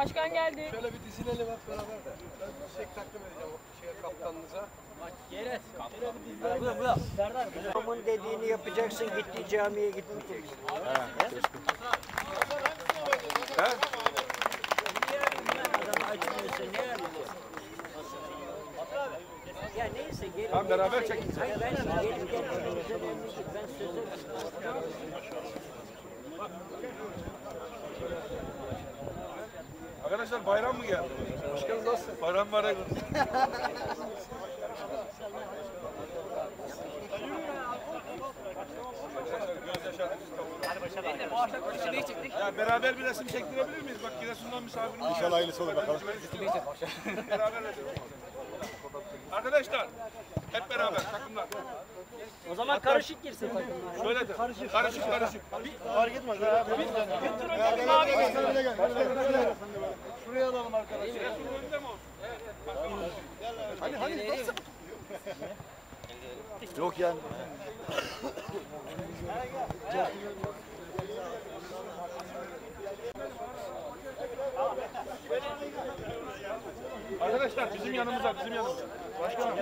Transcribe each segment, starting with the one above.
Başkan geldi. Şöyle bir dizilelim hep beraber de. Ben bir şey takdim edeceğim o şeye kaptanınıza. Babamın dediğini yapacaksın, gittiği camiye gitmeyeceksin. Adam acımıyorsa ne yapacak? Ya neyse gelin. Tamam beraber çekin. Hayır ben gelin gelin. önemli değil. Ben Arkadaşlar bayram mı geldi? Başkanım nasılsın? Bayram mübarek olsun. Ya beraber bir resim çektirebilir miyiz? Bak Giresun'dan misafirimiz. İnşallah hayırlısı olur bakalım. Beraber resim. Arkadaşlar hep beraber takımlar. O zaman karışık girsin takımlar. Şöyle de. Karışık karışık. karışık. Fark etmez. Abi. Şuraya alalım arkadaşlar. Giresun önünde mi olsun? Hani hani nasıl? Yok yani. Arkadaşlar bizim yanımıza, bizim yanımıza. Başkanım.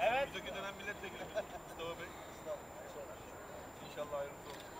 Evet. Önümüzdeki dönem milletvekili Mustafa Bey. İnşallah hayırlısı olur.